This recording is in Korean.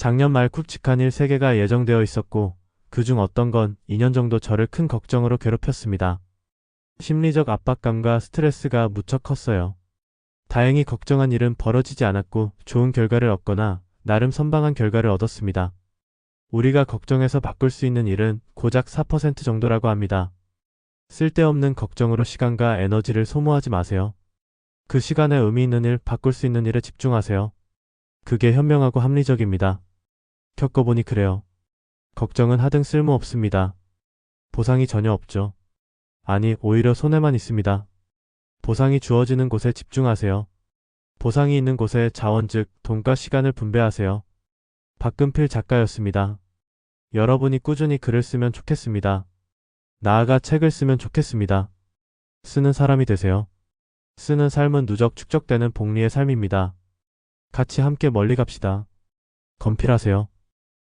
작년 말 굵직한 일 3개가 예정되어 있었고 그 중 어떤 건 2년 정도 저를 큰 걱정으로 괴롭혔습니다. 심리적 압박감과 스트레스가 무척 컸어요. 다행히 걱정한 일은 벌어지지 않았고 좋은 결과를 얻거나 나름 선방한 결과를 얻었습니다. 우리가 걱정해서 바꿀 수 있는 일은 고작 4% 정도라고 합니다. 쓸데없는 걱정으로 시간과 에너지를 소모하지 마세요. 그 시간에 의미 있는 일, 바꿀 수 있는 일에 집중하세요. 그게 현명하고 합리적입니다. 겪어보니 그래요. 걱정은 하등 쓸모 없습니다. 보상이 전혀 없죠. 아니, 오히려 손해만 있습니다. 보상이 주어지는 곳에 집중하세요. 보상이 있는 곳에 자원 즉 돈과 시간을 분배하세요. 박근필 작가였습니다. 여러분이 꾸준히 글을 쓰면 좋겠습니다. 나아가 책을 쓰면 좋겠습니다. 쓰는 사람이 되세요. 쓰는 삶은 누적 축적되는 복리의 삶입니다. 같이 함께 멀리 갑시다. 건필하세요.